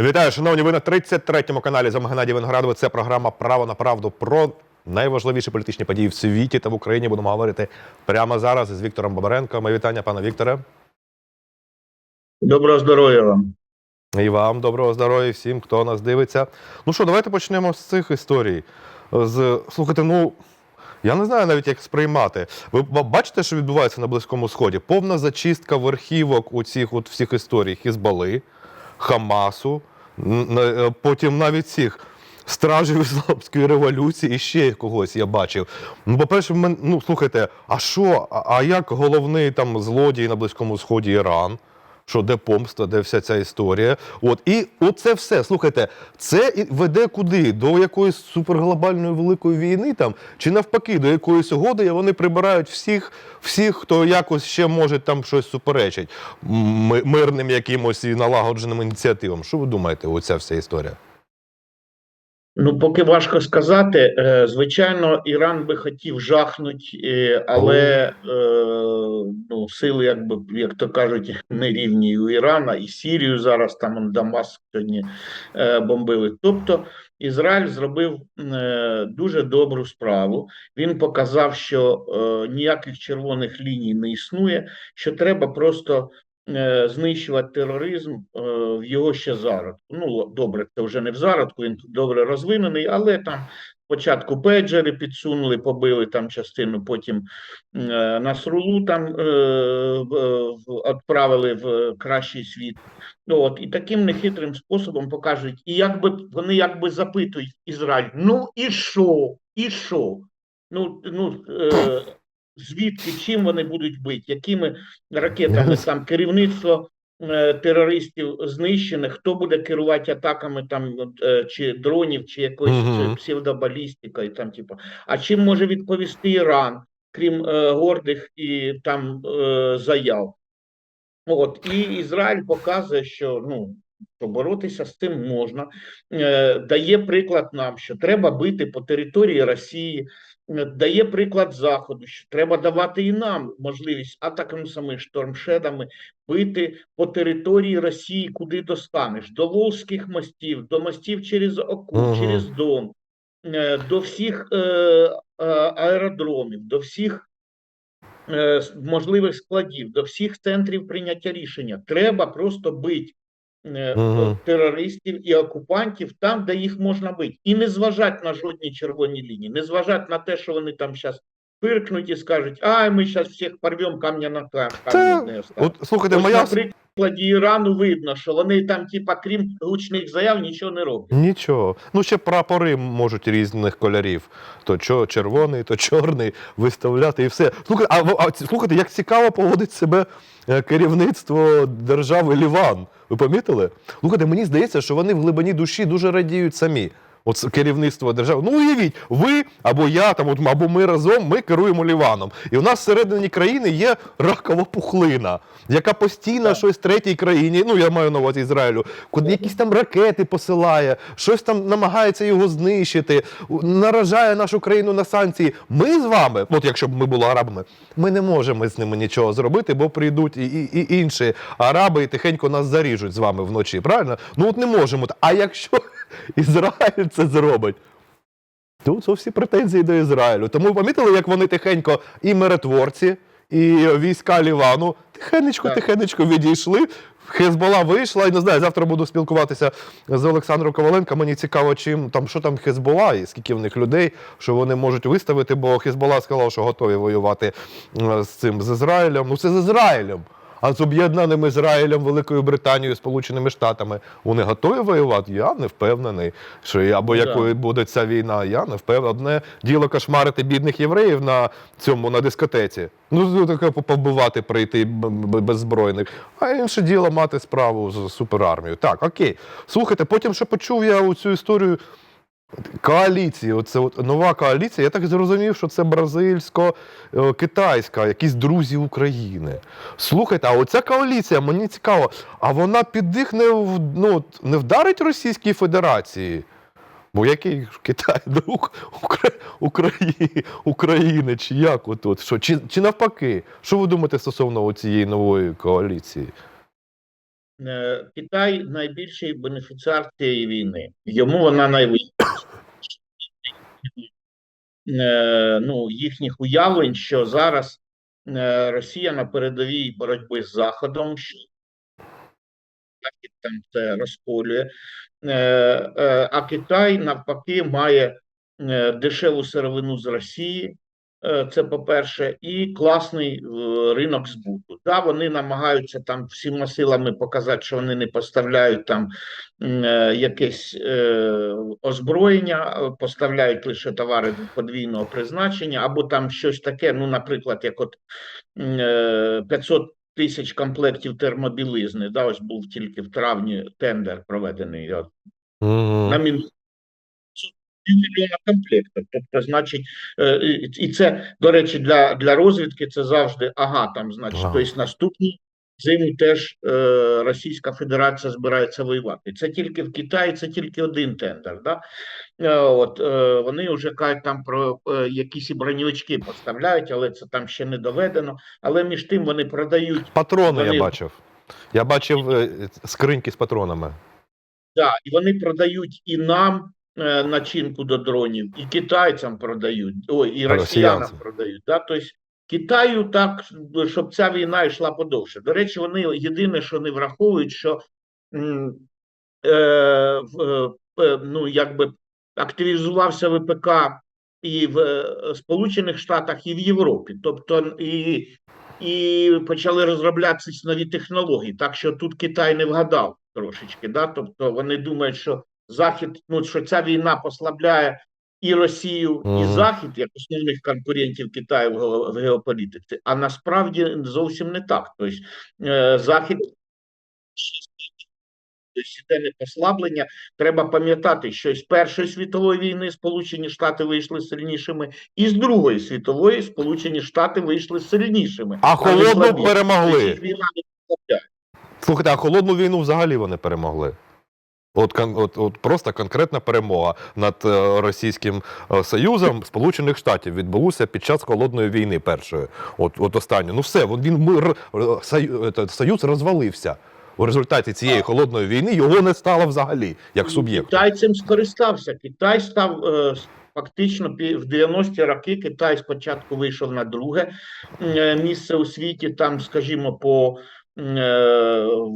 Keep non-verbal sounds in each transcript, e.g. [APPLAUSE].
Вітаю, шановні. Ви на 33-му каналі з Геннадій Виноградове. Це програма Право на правду про найважливіші політичні події в світі та в Україні. Будемо говорити прямо зараз з Віктором Бабаренко. Мої вітання, пане Вікторе. Доброго здоров'я вам. І вам доброго здоров'я, всім, хто нас дивиться. Ну що, давайте почнемо з цих історій. З слухайте, ну. Я не знаю навіть, як сприймати. Ви бачите, що відбувається на Близькому Сході? Повна зачистка верхівок у цих от всіх історій Хізбали, Хамасу, е, потім навіть цих стражів ісламської революції і ще когось я бачив. Ну, по-перше, ну слухайте, а що? А як головний там злодій на Близькому Сході Іран? Що де помста, де вся ця історія? От і оце все. Слухайте, це веде куди? До якоїсь суперглобальної великої війни там, чи навпаки, до якоїсь угоди, і вони прибирають всіх, всіх, хто якось ще може там щось суперечить мирним якимось і налагодженим ініціативам. Що ви думаєте, оця вся історія? Ну, поки важко сказати. Е, Звичайно, Іран би хотів жахнуть, е, але е, ну, сили, якби, як то кажуть, [LAUGHS] не рівні у Ірана, і Сірію зараз там Дамаск сьогодні бомбили. Тобто Ізраїль зробив дуже добру справу. Він показав, що ніяких червоних ліній не існує, що треба просто знищувати тероризм е, в його ще зародку. Ну, добре, це вже не в зародку, він добре розвинений, але там спочатку пейджери підсунули, побили там частину, потім е, Насрулу там е, відправили в кращий світ. От, і таким нехитрим способом покажуть, і якби вони якби запитують Ізраїль: ну і що? І що? Ну, ну е, звідки чим вони будуть бити, якими ракетами там керівництво е, терористів знищене, хто буде керувати атаками там е, чи дронів, чи якоюсь е, псевдобалістикою, там, типу. А чим може відповісти Іран, крім е, гордих і там е, заяв? От і Ізраїль показує, що ну що боротися з цим можна, е, дає приклад нам, що треба бити по території Росії, дає приклад Заходу, що треба давати і нам можливість атаками самими штормшедами бити по території Росії, куди достанеш, до Волзьких мостів, до мостів через Оку, Мгм. через Дон, е, до всіх е, е, аеродромів, до всіх е, можливих складів, до всіх центрів прийняття рішення. Треба просто бити е, терористів і окупантів там, де їх можна бити. І не зважати на жодні червоні лінії, не зважати на те, що вони там зараз пиркнуть і скажуть, ай, ми зараз всіх порвемо камня на кам- Це, не от слухайте, Ось моя на прикладі Ірану видно, що вони там, типа, крім гучних заяв, нічого не роблять. Нічого. Ну, ще прапори можуть різних кольорів. То чо, червоний, то чорний виставляти і все. Слухайте, а, а слухайте, як цікаво поводить себе е, керівництво держави Ліван. Ви помітили? Слухайте, мені здається, що вони в глибині душі дуже радіють самі. От керівництво держави. Ну, уявіть, ви або я, там, от, або ми разом ми керуємо Ліваном. І у нас всередині країни є ракова пухлина, яка постійно Так. щось третій країні, ну я маю на увазі Ізраїлю, куди якісь там ракети посилає, щось там намагається його знищити, наражає нашу країну на санкції. Ми з вами, от якщо б ми були арабами, ми не можемо з ними нічого зробити, бо прийдуть і, і, і інші араби і тихенько нас заріжуть з вами вночі. Правильно? Ну от не можемо. А якщо [LAUGHS] Ізраїль це зробить. Тут це всі претензії до Ізраїлю. Тому помітили, як вони тихенько і миротворці, і війська Лівану тихенечко, Так. тихенечко відійшли. Хезбола вийшла, і не знаю, завтра буду спілкуватися з Олександром Коваленко. Мені цікаво, чим там що там Хезбола і скільки в них людей, що вони можуть виставити, бо Хезбола сказав, що готові воювати е, з цим з Ізраїлем. Ну це з Ізраїлем. А з об'єднаним Ізраїлем, Великою Британією, Сполученими Штатами вони готові воювати? Я не впевнений. Що або Да. якою буде ця війна, я не впевнений. Одне діло кошмарити бідних євреїв на цьому на дискотеці. Ну таке побивати, прийти беззбройних. А інше діло мати справу з суперармією. Так, окей. Слухайте, потім ще почув я цю історію. Коаліції, оце от нова коаліція. Я так зрозумів, що це бразильсько-китайська, якісь друзі України. Слухайте, а оця коаліція, мені цікаво, а вона під них не, в- ну, не вдарить Російській Федерації? Бо який Китай [LAUGHS] друг Укра... Украї... України, чи як отут? Що? Чи, чи навпаки? Що ви думаєте стосовно цієї нової коаліції? Е, Китай найбільший бенефіціар цієї війни. Йому вона найвища. Е, Ну, їхніх уявлень, що зараз е, Росія на передовій боротьби з Заходом, що там це розколює, а Китай навпаки має дешеву сировину з Росії. Е, Це по-перше, і класний е, ринок збуту. Да, вони намагаються там всіма силами показати, що вони не поставляють там е, якесь е, озброєння, поставляють лише товари подвійного призначення, або там щось таке. Ну, наприклад, як от м, е, 500 тисяч комплектів термобілизни. Да, ось був тільки в травні тендер проведений. От, Мгм. на мін... мільйона комплектів. Тобто, значить, е, і це, до речі, для, для розвідки це завжди ага, там, значить, Ага. тобто наступні зиму теж е, Російська Федерація збирається воювати. Це тільки в Китаї, це тільки один тендер. Да? Е, От е, вони вже кажуть там про е, якісь і броньовички поставляють, але це там ще не доведено. Але між тим вони продають Патрони Вони- я бачив. Я бачив е, скриньки з патронами. Да, і вони продають і нам начинку до дронів, і китайцям продають, ой, і росіянам росіянцям. продають. Да? Тобто Китаю так, щоб ця війна йшла подовше. До речі, вони єдине, що не враховують, що е, е, ну, якби активізувався ВПК і в е, Сполучених Штатах, і в Європі. Тобто і, і почали розроблятися нові технології. Так що тут Китай не вгадав трошечки. Да? Тобто вони думають, що Захід, ну що ця війна послабляє і Росію, і. Захід як основних конкурентів Китаю в геополітиці. А насправді зовсім не так. Тобто е, Захід Тобто не послаблення. Треба пам'ятати, що з Першої світової війни Сполучені Штати вийшли сильнішими, і з Другої світової Сполучені Штати вийшли сильнішими. А холодну. Тобто перемогли. війна не. Слухайте, а холодну війну взагалі вони перемогли. От, от, от просто конкретна перемога над е, Російським е, Союзом Сполучених Штатів відбулася під час холодної війни першої. От, от останньої. Ну все, він, він ми, р- р- сою- ето, Союз розвалився. У результаті цієї холодної війни його не стало взагалі як І суб'єкту. Китай цим скористався. Китай став е, фактично в 90-ті роки. Китай спочатку вийшов на друге місце у світі. Там, скажімо, по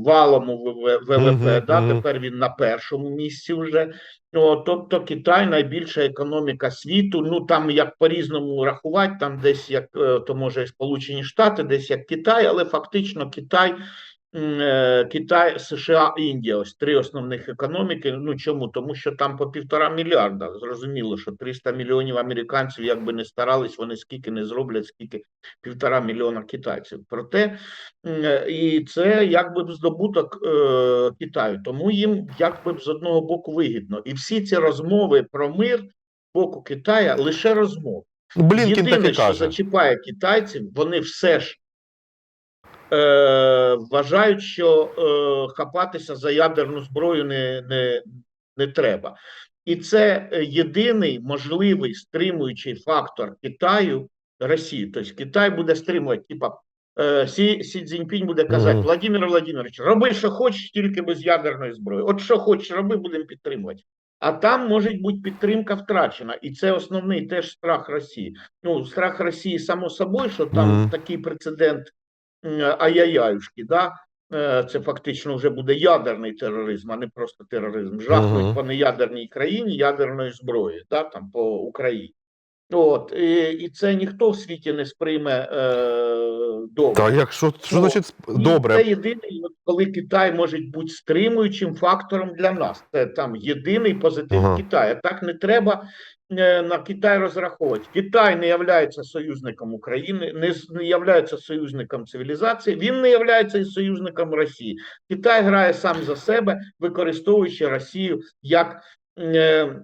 валому В- В- ВВП. Мгм, да, мгм. тепер він на першому місці вже. О, тобто Китай найбільша економіка світу. Ну там як по-різному рахувати, там десь як е, то може Сполучені Штати, десь як Китай, але фактично Китай. Е, Китай, США, Індія ось три основних економіки. Ну чому? Тому що там по півтора мільярда. Зрозуміло, що 300 мільйонів американців, як би не старались, вони скільки не зроблять, скільки півтора мільйона китайців. Проте е, і це якби здобуток е, Китаю. Тому їм якби з одного боку вигідно. І всі ці розмови про мир з боку Китая лише розмови. Ну, так Єдине, що каже. зачіпає китайців, вони все ж е, вважають, що е, хапатися за ядерну зброю не, не, не треба. І це єдиний можливий стримуючий фактор Китаю Росії. Тобто Китай буде стримувати, типа е, Сі, Сі Цзіньпінь буде казати: Мгм. Владимир Владимирович, роби, що хочеш, тільки без ядерної зброї. От що хочеш, роби, будемо підтримувати. А там може бути підтримка втрачена, і це основний теж страх Росії. Ну, страх Росії, само собою, що там Мгм. такий прецедент ай-яй-яюшки, да? Е, це фактично вже буде ядерний тероризм, а не просто тероризм. Жахнуть Мгм. по неядерній країні ядерної зброї, да? там по Україні. От, і, і це ніхто в світі не сприйме е, добре. Та як що, що Ну, значить добре? Це єдиний, коли Китай може бути стримуючим фактором для нас. Це там єдиний позитив Ага. Китаю. Так не треба е, на Китай розраховувати. Китай не є союзником України, не, є союзником цивілізації, він не є і союзником Росії. Китай грає сам за себе, використовуючи Росію як е,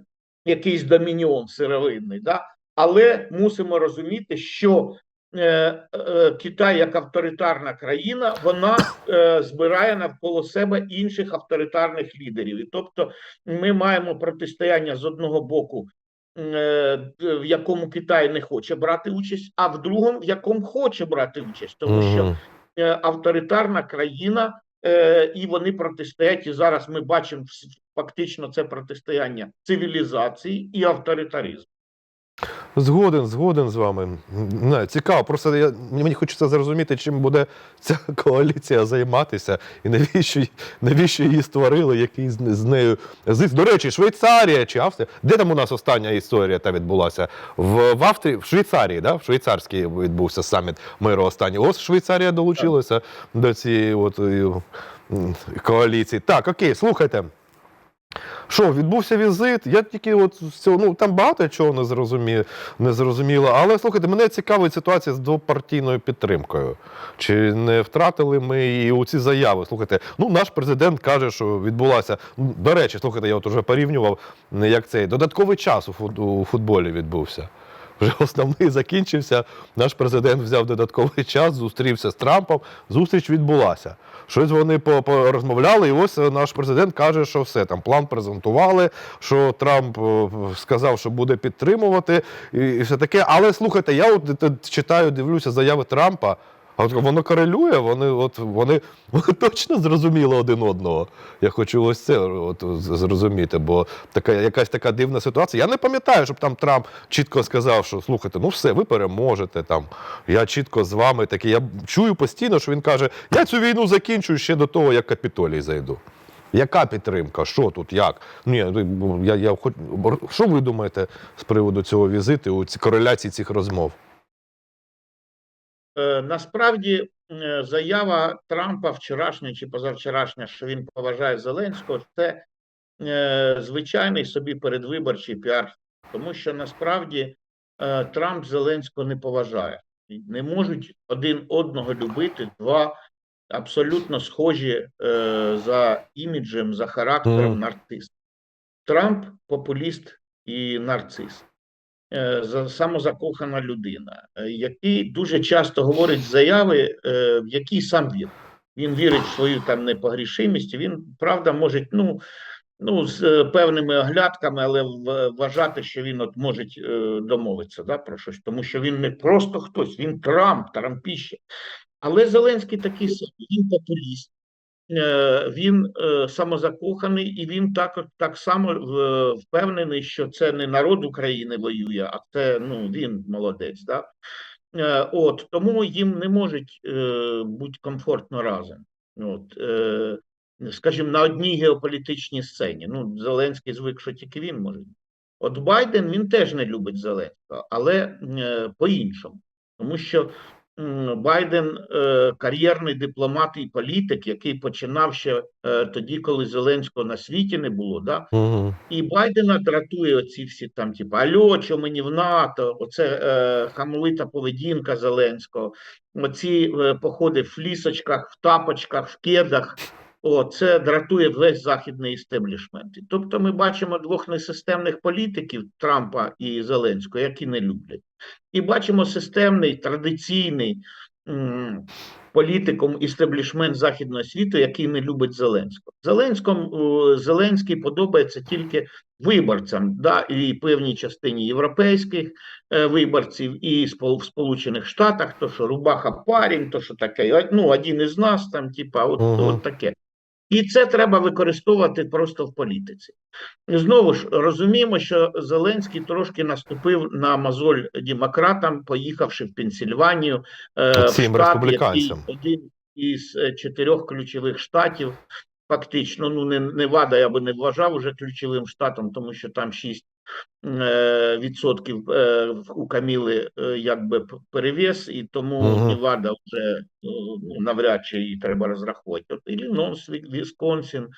якийсь домініон сировинний. Да? Але мусимо розуміти, що е, е, Китай як авторитарна країна, вона е, збирає навколо себе інших авторитарних лідерів. І тобто ми маємо протистояння з одного боку, е, в якому Китай не хоче брати участь, а в другому, в якому хоче брати участь, тому що е, авторитарна країна е, і вони протистоять. І зараз ми бачимо фактично це протистояння цивілізації і авторитаризму. Згоден, згоден з вами. Не, цікаво. Просто я, мені хочеться зрозуміти, чим буде ця [LAUGHS] коаліція займатися, і навіщо, навіщо її створили, який з, з нею зиск. До речі, Швейцарія чи Австрія. Де там у нас остання історія та відбулася? В, в Австрії, в Швейцарії, да? в Швейцарській відбувся саміт миру останній. Ось Швейцарія долучилася до цієї от, е, коаліції. Так, окей, слухайте. Що, відбувся візит? Я тільки от з цього, ну там багато чого не зрозумі, не зрозуміло. Але слухайте, мене цікавить ситуація з двопартійною підтримкою. Чи не втратили ми і у ці заяви? Слухайте, ну наш президент каже, що відбулася. ну, До речі, слухайте, я от уже порівнював, як цей додатковий час у футболі відбувся. Вже основний закінчився. Наш президент взяв додатковий час, зустрівся з Трампом. Зустріч відбулася. Щось вони порозмовляли, і ось наш президент каже, що все там план презентували, що Трамп е, сказав, що буде підтримувати, і, і все таке. Але слухайте, я от е, читаю, дивлюся заяви Трампа. А от воно корелює, вони, от, вони, вони [LAUGHS] точно зрозуміли один одного. Я хочу ось це от, зрозуміти, бо така, якась така дивна ситуація. Я не пам'ятаю, щоб там Трамп чітко сказав, що слухайте, ну все, ви переможете. Там, я чітко з вами такий. Я чую постійно, що він каже: я цю війну закінчую ще до того, як капітолій зайду. Яка підтримка? Що тут? Як? Ні, ну, я, я хоч... Що ви думаєте з приводу цього візиту, у ці кореляції цих розмов? Е, Насправді е, заява Трампа вчорашня чи позавчорашня, що він поважає Зеленського, це е, звичайний собі передвиборчий піар, тому що насправді Трамп Зеленського не поважає. Не можуть один одного любити два абсолютно схожі за іміджем, за характером Мгм. нарцисти. Трамп популіст і нарцис. Е, за- самозакохана людина, е, який дуже часто говорить заяви, е, в які сам вірить. Він вірить в свою там непогрішимість. Він правда може ну, ну з певними оглядками, але вважати, що він от може домовитися да, про щось, тому що він не просто хтось, він Трамп, Трампіще. Але Зеленський такий він популіст. Е, Він е, самозакоханий, і він так, так само е, впевнений, що це не народ України воює, а це ну він молодець. Да? От тому їм не можуть бути комфортно разом. От, скажімо, на одній геополітичній сцені. Ну, Зеленський звик, що тільки він може. От Байден він теж не любить Зеленського, але по-іншому, тому що Байден е, кар'єрний дипломат і політик, який починав ще тоді, коли Зеленського на світі не було. Да? Угу. І Байдена дратує оці всі там, типу, альо, що мені в НАТО, оце е, хамовита поведінка Зеленського, оці е, походи в флісочках, в тапочках, в кедах. О, це дратує весь західний істеблішмент. Тобто ми бачимо двох несистемних політиків Трампа і Зеленського, які не люблять. І бачимо системний, традиційний м, політиком істеблішмент західного світу, який не любить Зеленського. Зеленському Зеленський подобається тільки виборцям, да, і певній частині європейських е, виборців, і спол- в Сполучених Штатах, то що рубаха парень, то що таке, ну один із нас, там, типа, от, Мгм. от таке. І це треба використовувати просто в політиці. Знову ж розуміємо, що Зеленський трошки наступив на мозоль демократам, поїхавши в Пенсільванію, е, в штат, республіканцям. який один із е, чотирьох ключових штатів. Фактично, ну не Невада я би не вважав уже ключовим штатом, тому що там 6 е, відсотків е, у Каміли е, якби п- перевес, і тому Мгм. Невада вже е, навряд чи її треба розраховувати. От Іллінойс, Ві- Вісконсін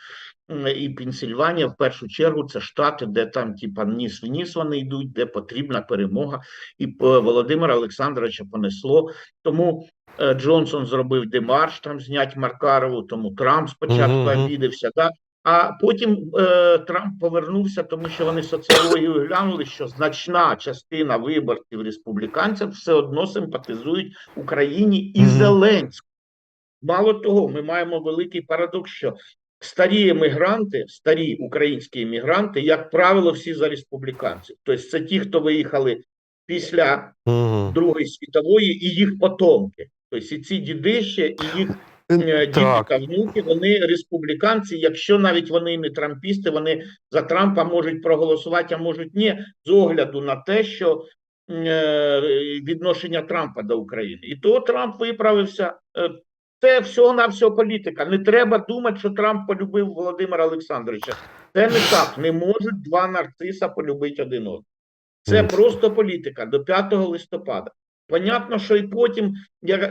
і Пенсільванія в першу чергу це штати, де там типа ніс в ніс вони йдуть, де потрібна перемога, і е, Володимира Олександровича понесло. Тому е, Джонсон зробив демарш там знять Маркарову, тому Трамп спочатку Мгм, мгм. обідався. А потім е, Трамп повернувся, тому що вони соціологію глянули, що значна частина виборців республіканців все одно симпатизують Україні і Мгм. Зеленському. Мало того, ми маємо великий парадокс, що старі емігранти, старі українські емігранти, як правило, всі за республіканців. Тобто це ті, хто виїхали після. Другої світової і їх потомки. Тобто і ці діди ще, і їх діти та внуки, вони республіканці. Якщо навіть вони не трампісти, вони за Трампа можуть проголосувати, а можуть ні, з огляду на те, що е, відношення Трампа до України. І то Трамп виправився. Е, Це всього на всього політика. Не треба думати, що Трамп полюбив Володимира Олександровича. Це не так. Не можуть два нарциса полюбити один одного. Це просто політика до 5 листопада. Понятно, що і потім,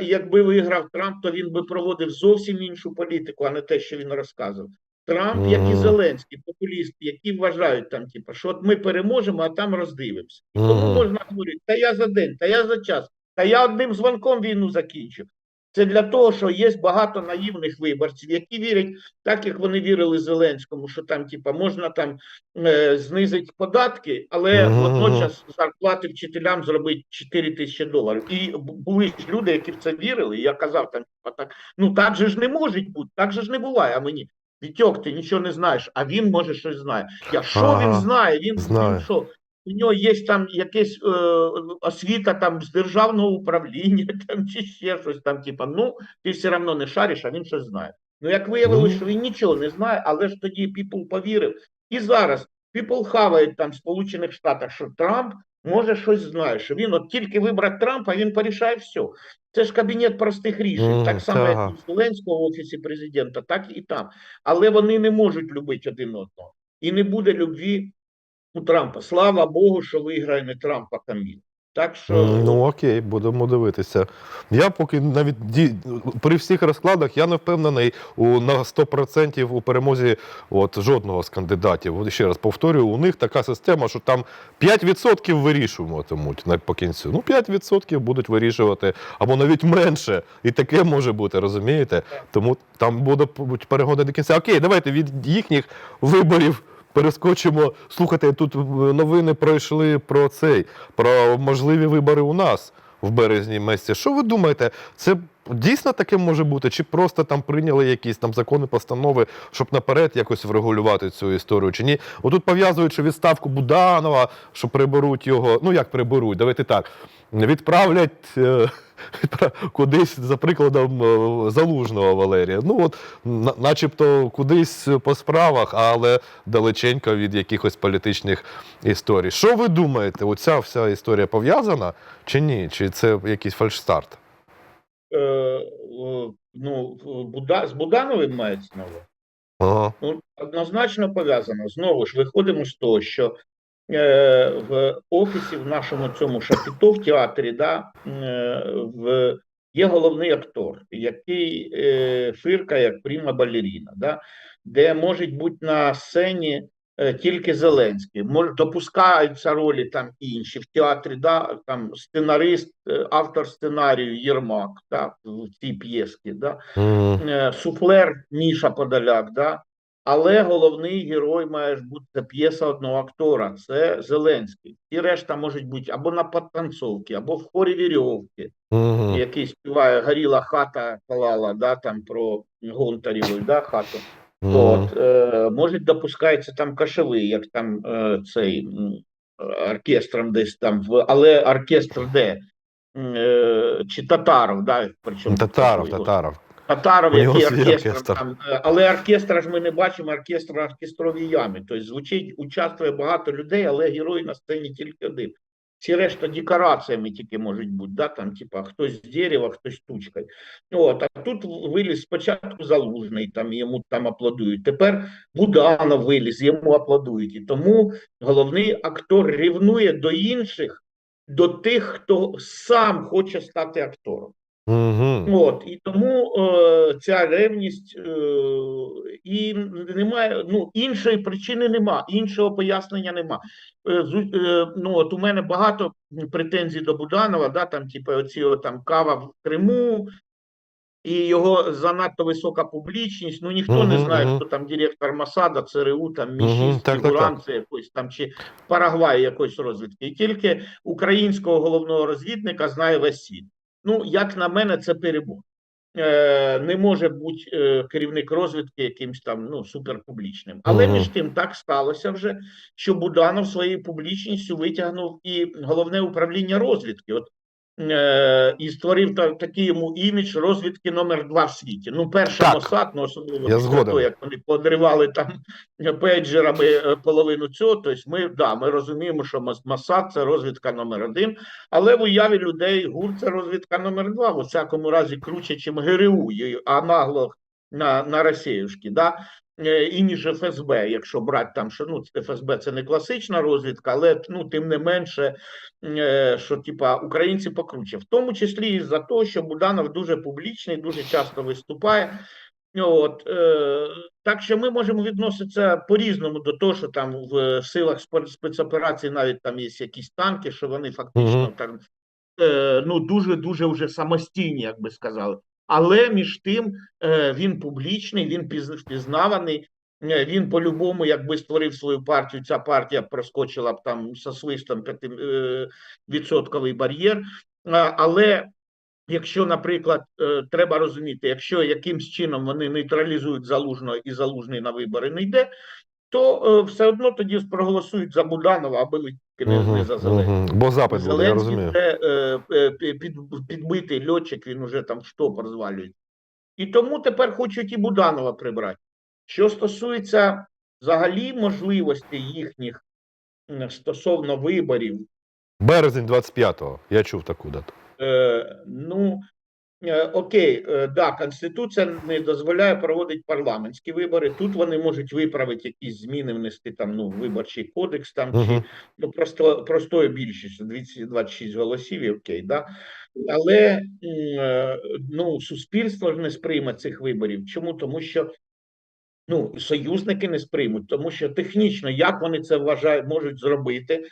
якби виграв Трамп, то він би проводив зовсім іншу політику, а не те, що він розказував. Трамп, як і Зеленський, популісти, які вважають там, типу, що от ми переможемо, а там роздивимося. І тому можна говорити, та я за день, та я за час, та я одним дзвонком війну закінчу. Це для того, що є багато наївних виборців, які вірять, так як вони вірили Зеленському, що там, типа, можна там е, знизити податки, але водночас зарплати вчителям зробити 4 тисячі доларів. І були ж люди, які в це вірили. І я казав там, типа, так ну так же ж не може бути, так же ж не буває. А мені Вітьок, ти нічого не знаєш, а він може щось знає. Я що Ага, він знає? Він, знає. він що? У нього є там якась е, освіта там з державного управління, [LAUGHS] там чи ще щось там, типа, ну ти все одно не шариш, а він щось знає. Ну як виявилось, Ну. що він нічого не знає, але ж тоді People повірив. І зараз People хавають там в Сполучених Штатах, що Трамп може щось знає, що він от тільки вибрав Трампа, він порішає все. Це ж кабінет простих рішень, Мгм, так само, як і в Зеленського в офісі президента, так і там. Але вони не можуть любити один одного. І не буде любві у Трампа. Слава Богу, що виграє не Трамп, а Каміл. Так що Ну окей, будемо дивитися. Я поки навіть ді... при всіх розкладах я не впевнений у на 100% у перемозі от, жодного з кандидатів. От ще раз повторюю, у них така система, що там 5% вирішуватимуть на по кінцю. Ну 5% будуть вирішувати, або навіть менше. І таке може бути, розумієте? Тому там будуть перегоди до кінця. Окей, давайте від їхніх виборів. Перескочимо. Слухайте, тут е, новини пройшли про цей, про можливі вибори у нас в березні місяці. Що ви думаєте, це дійсно таке може бути? Чи просто там прийняли якісь там закони, постанови, щоб наперед якось врегулювати цю історію? Чи ні? Отут пов'язують, що відставку Буданова, що приберуть його. Ну як приберуть? Давайте так. Відправлять е, [LAUGHS] кудись, за прикладом е, залужного Валерія. Ну от, на- начебто, кудись по справах, але далеченько від якихось політичних історій. Що ви думаєте, оця вся історія пов'язана чи ні? Чи це якийсь фальшстарт? Е, ну, Буда, з Будановим мається на увазі? Ага. Ну, однозначно пов'язано. Знову ж виходимо з того, що е, в офісі в нашому цьому шапіто в театрі да, е, в, є головний актор, який е, фирка як пріма балеріна, да, де можуть бути на сцені тільки Зеленський. Допускаються ролі там інші в театрі, да, там сценарист, е, автор сценарію Єрмак да, в цій п'єсці. Да, е, суфлер Міша Подоляк, да? але головний герой має бути це п'єса одного актора, це Зеленський. І решта можуть бути або на підтанцовці, або в хорі вірьовки, Мгм. який співає Горіла хата палала, да, там про Гонтарєву, да, хату. Мгм. От, е, може, допускається там кашевий, як там е, цей оркестром десь там, в, але оркестр де? Е, чи татаров, да, причому Татаров. Татаров. Татаров, який оркестр, оркестр. там, е, але оркестра ж ми не бачимо, оркестр в оркестровій ямі. Тобто звучить, участвує багато людей, але герой на сцені тільки один. Всі решта декораціями тільки можуть бути, да? там, типа, хтось з дерева, хтось тучкою. От, а тут виліз спочатку Залужний, там йому там аплодують. Тепер Буданов виліз, йому аплодують. І тому головний актор рівнує до інших, до тих, хто сам хоче стати актором. Мгм. От і тому е, ця ревність е, і немає. Ну іншої причини нема, іншого пояснення нема. Е, е, ну от у мене багато претензій до Буданова, да, там, типу, оці там кава в Криму. І його занадто висока публічність. Ну ніхто не Мгм, знає, мгм. хто там директор Масада, ЦРУ, там мішіст, так, так. фігурант якось там чи Парагвай якоїсь розвідки. І тільки українського головного розвідника знає весь світ. Ну, як на мене, це перебор. Е, не може бути е, керівник розвідки якимсь там ну суперпублічним. Але Мгм. між тим так сталося вже, що Буданов своєю публічністю витягнув і головне управління розвідки. От е, і створив та, такий йому імідж розвідки номер два в світі. Ну, перша. Мосад, ну особливо після того, як вони подривали там [LAUGHS] пейджерами е, половину цього. Тобто ми, да, ми розуміємо, що Мосад це розвідка номер один, але в уяві людей ГУР це розвідка номер два, в всякому разі круче, чим ГРУ, а нагло на, на Росіюшки, да? Е, і ніж ФСБ, якщо брати там, що ну ФСБ це не класична розвідка, але ну тим не менше, е, що типа українці покруче, в тому числі і за те, що Буданов дуже публічний, дуже часто виступає. От е, так що ми можемо відноситися по-різному до того, що там в силах спе- спецоперацій навіть там є якісь танки, що вони фактично Мгм. там е, ну дуже дуже вже самостійні, як би сказали. Але між тим е, він публічний, він піз- впізнаваний. е, Він по-любому, якби створив свою партію, ця партія проскочила б там со свистом п'яти е, відсотковий бар'єр. Але якщо, наприклад, треба розуміти, якщо якимсь чином вони нейтралізують залужного і залужний на вибори не йде, то все одно тоді проголосують за Буданова, аби не, не за Зеленського. мгм. Бо запит буде, я розумію. це е, е, під, підбитий льотчик, він уже там штопор звалює. І тому тепер хочуть і Буданова прибрати. Що стосується взагалі можливостей їхніх стосовно виборів, Березень 25-го. Я чув таку дату. е, ну окей, е, да, Конституція не дозволяє проводити парламентські вибори. Тут вони можуть виправити якісь зміни, внести там ну виборчий кодекс там чи ну просто простою більшістю 226 голосів, і окей, да. Але е, ну суспільство ж не сприйме цих виборів. Чому? Тому що ну союзники не сприймуть, тому що технічно як вони це вважають, можуть зробити.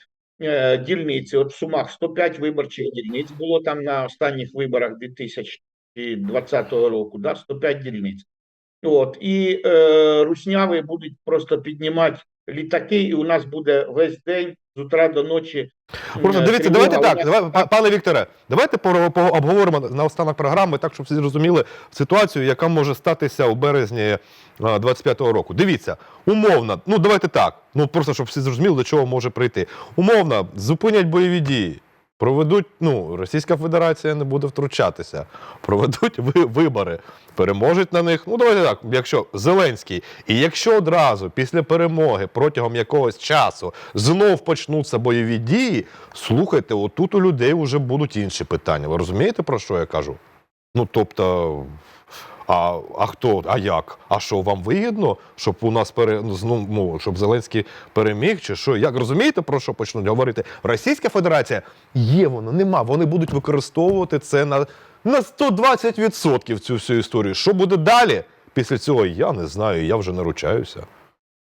Е, Дільниці, от в Сумах 105 виборчих дільниць було там на останніх виборах 2020 року, да, 105 дільниць. От і е, русняви будуть просто піднімати літаки, і у нас буде весь день з утра до ночі. Просто е, дивіться, тривога. давайте так. Давай, па- пане Вікторе, давайте по- обговоримо на останок програми, так щоб всі зрозуміли ситуацію, яка може статися у березні а, 25-го року. Дивіться, умовно, ну давайте так. Ну просто щоб всі зрозуміли, до чого може прийти. Умовно, зупинять бойові дії. Проведуть, ну, Російська Федерація не буде втручатися, проведуть вибори, переможуть на них. Ну, давайте так, якщо Зеленський, і якщо одразу після перемоги протягом якогось часу знов почнуться бойові дії, слухайте, отут у людей вже будуть інші питання. Ви розумієте, про що я кажу? Ну, тобто, а, а хто, а як? А що вам вигідно, щоб у нас пере, ну, щоб Зеленський переміг, чи що? Як розумієте, про що почнуть говорити? Російська Федерація є воно, нема. Вони будуть використовувати це на, на 120% цю всю історію. Що буде далі? Після цього я не знаю, я вже наручаюся.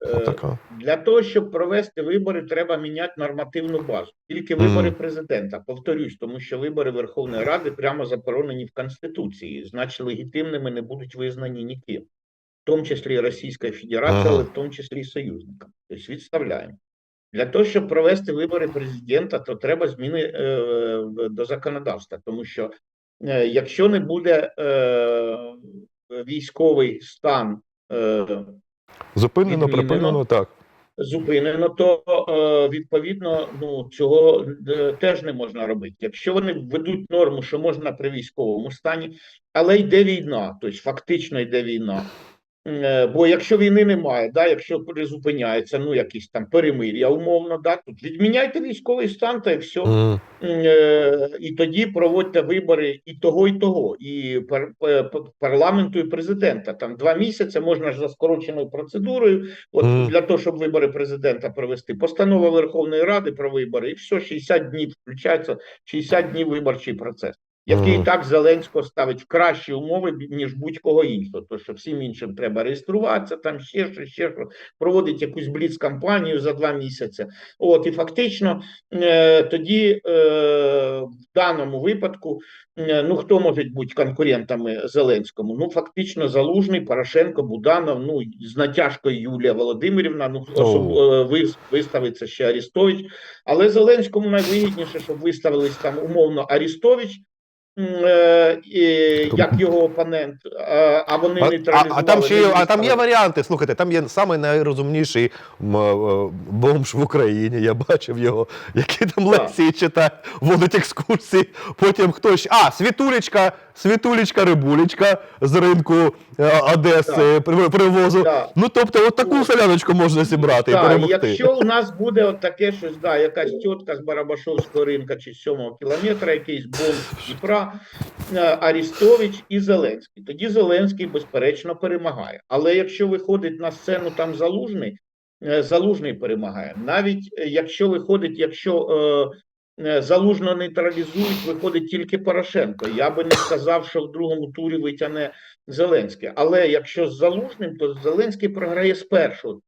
Е, Отака. Для того, щоб провести вибори, треба міняти нормативну базу. Тільки вибори Мгм. президента. Повторюсь, тому що вибори Верховної Ради прямо заборонені в Конституції, значить легітимними не будуть визнані ніким, в тому числі Російська Федерація, але в тому числі і союзниками. Тобто відставляємо. Для того, щоб провести вибори президента, то треба зміни е, до законодавства, тому що е, якщо не буде е, військовий стан. Е, Зупинено, припинено, так. Зупинено, то е, відповідно ну цього е, теж не можна робити. Якщо вони введуть норму, що можна при військовому стані, але йде війна, тобто фактично йде війна. Е, Бо якщо війни немає, да, якщо призупиняється, ну якісь там перемир'я, умовно, да, тут відміняйте військовий стан та і все. Е, і тоді проводьте вибори і того, і того, і пар, пар- парламенту, і президента. Там два місяці можна ж за скороченою процедурою. От Мгм. для того, щоб вибори президента провести, постанова Верховної Ради про вибори, і все, 60 днів включається 60 днів виборчий процес. Який Мгм. так Зеленського ставить в кращі умови ніж будь-кого іншого, то що всім іншим треба реєструватися, там ще що, ще що, проводить якусь бліц-кампанію за два місяці. От і фактично е, тоді е, в даному випадку, е, ну хто може бути конкурентами Зеленському? Ну фактично Залужний, Порошенко, Буданов, ну з натяжкою Юлія Володимирівна. Ну особ, е, вис- виставиться ще Арістович. Але Зеленському найвигідніше, щоб виставились там умовно Арістович. Е, і, як його опонент, е, а вони А, а, нейтралізували. а там ще є, а там є варіанти. Слухайте, там є самий найрозумніший е, бомж в Україні. Я бачив його, який там Так. лекції читає, водить екскурсії. Потім хтось. А, світулечка, світулечка, рибулечка з ринку Одеси при- привозу. Так. Ну тобто, от таку соляночку можна зібрати і перемогти. якщо у нас буде от таке щось, да, якась тітка з Барабашовського ринка чи з 7 кілометра, якийсь бомб з Дніпра, е, Арістович і Зеленський. Тоді Зеленський, безперечно, перемагає. Але якщо виходить на сцену там Залужний, е, Залужний перемагає. Навіть е, якщо виходить, якщо Залужно нейтралізують, виходить тільки Порошенко. Я би не сказав, що в другому турі витягне Зеленський. Але якщо з Залужним, то Зеленський програє з першого.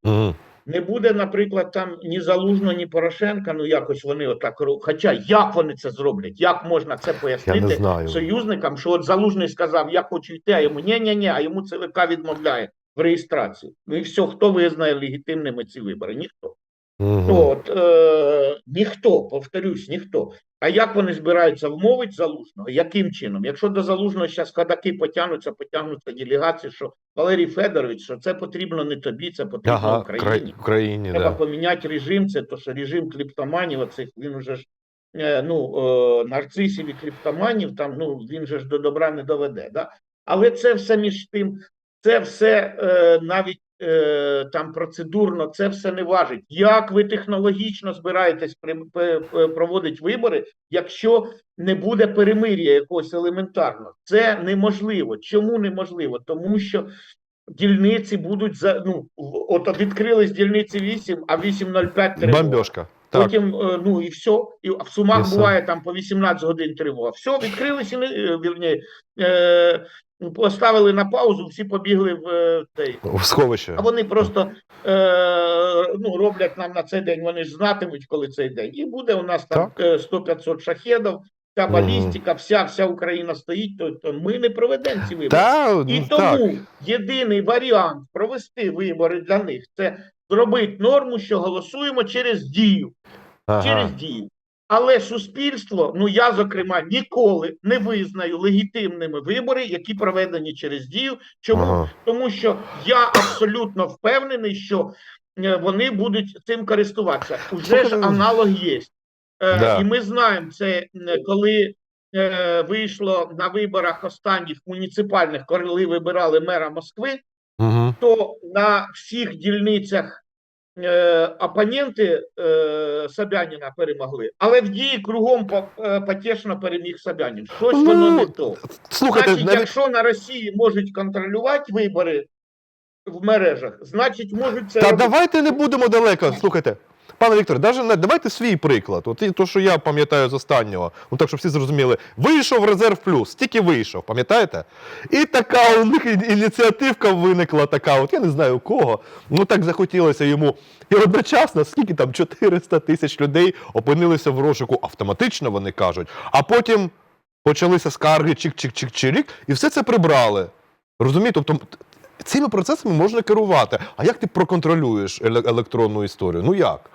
Не буде, наприклад, там ні Залужно, ні Порошенка. Ну якось вони отак Хоча як вони це зроблять? Як можна це пояснити союзникам? Що от Залужний сказав, я хочу йти, а йому ні, ні, ні, а йому ЦВК відмовляє в реєстрації. Ну і все, хто визнає легітимними ці вибори? Ніхто. Ну, От, е, ніхто, повторюсь, ніхто. А як вони збираються вмовити залужного? Яким чином? Якщо до залужного зараз ходаки потягнуться, потягнуться делегації, що Валерій Федорович, що це потрібно не тобі, це потрібно Ага, Україні. Україні, Треба да. поміняти режим. Це то, що режим кліптоманів, оцих він уже ж е, ну, е, нарцисів і кліптоманів, там ну він же ж до добра не доведе. Да? Але це все між тим, це все е, навіть там процедурно, це все не важить. Як ви технологічно збираєтесь проводити вибори, якщо не буде перемир'я якогось елементарного? Це неможливо. Чому неможливо? Тому що дільниці будуть за ну от відкрились дільниці 8, а 8.05 тривога. Бомбьошка. Так. Потім, е, ну і все. І в Сумах І все. буває там по 18 годин тривога. Все, відкрились і е, вірні, е, поставили на паузу, всі побігли в е, цей. В сховище. А вони просто е, ну, роблять нам на цей день, вони ж знатимуть, коли цей день. І буде у нас там е, 100-500 шахедів, та балістика, вся, вся Україна стоїть, то, то ми не проведемо ці вибори. Та, І ну, тому так. єдиний варіант провести вибори для них це зробити норму, що голосуємо через дію. Через дію. Але суспільство, ну я зокрема ніколи не визнаю легітимними вибори, які проведені через дію. Чому? Ага. Тому що я абсолютно впевнений, що е, вони будуть цим користуватися. Уже ж аналог є. Е, Да. І ми знаємо це, е, коли вийшло на виборах останніх муніципальних, коли вибирали мера Москви, Угу. то на всіх дільницях опоненти Собянина Собяніна перемогли, але в дії кругом е, потішно переміг Собянін. Щось Ну, воно не то. Слухайте, Значить, навіть... якщо на Росії можуть контролювати вибори в мережах, значить можуть це Та робити. давайте не будемо далеко. Слухайте. Пане Вікторе, не давайте свій приклад. От то, що я пам'ятаю з останнього, ну так, щоб всі зрозуміли, вийшов резерв плюс, тільки вийшов, пам'ятаєте? І така у них ініціативка виникла, така, от я не знаю кого. Ну так захотілося йому. І одночасно, скільки там 400 тисяч людей опинилися в розшуку, автоматично вони кажуть. А потім почалися скарги, чик-чик-чик-чирік, і все це прибрали. Розумієте? Тобто цими процесами можна керувати. А як ти проконтролюєш електронну історію? Ну як?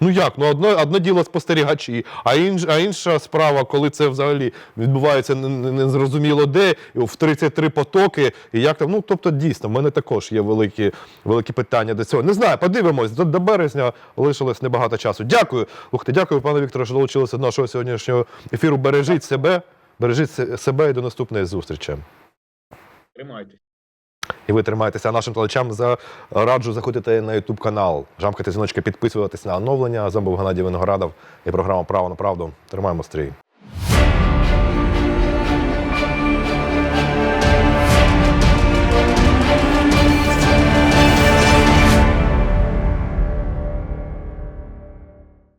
Ну як? Ну одно, одне діло спостерігачі, а, інш, а інша справа, коли це взагалі відбувається не- не- незрозуміло де, в 33 потоки, і як там. Ну тобто, дійсно, в мене також є великі, великі питання до цього. Не знаю, подивимось. До, до березня лишилось небагато часу. Дякую. Ух ти, дякую, пане Вікторе, що долучилися до нашого сьогоднішнього ефіру. Бережіть себе, бережіть себе і до наступної зустрічі. Тримайтесь. І ви тримаєтеся нашим телечам Зараджу заходити на YouTube канал, жамкати дзвіночки, підписуватись на оновлення. З був Геннадій Виноградов і програма Право на правду. Тримаємо стрій.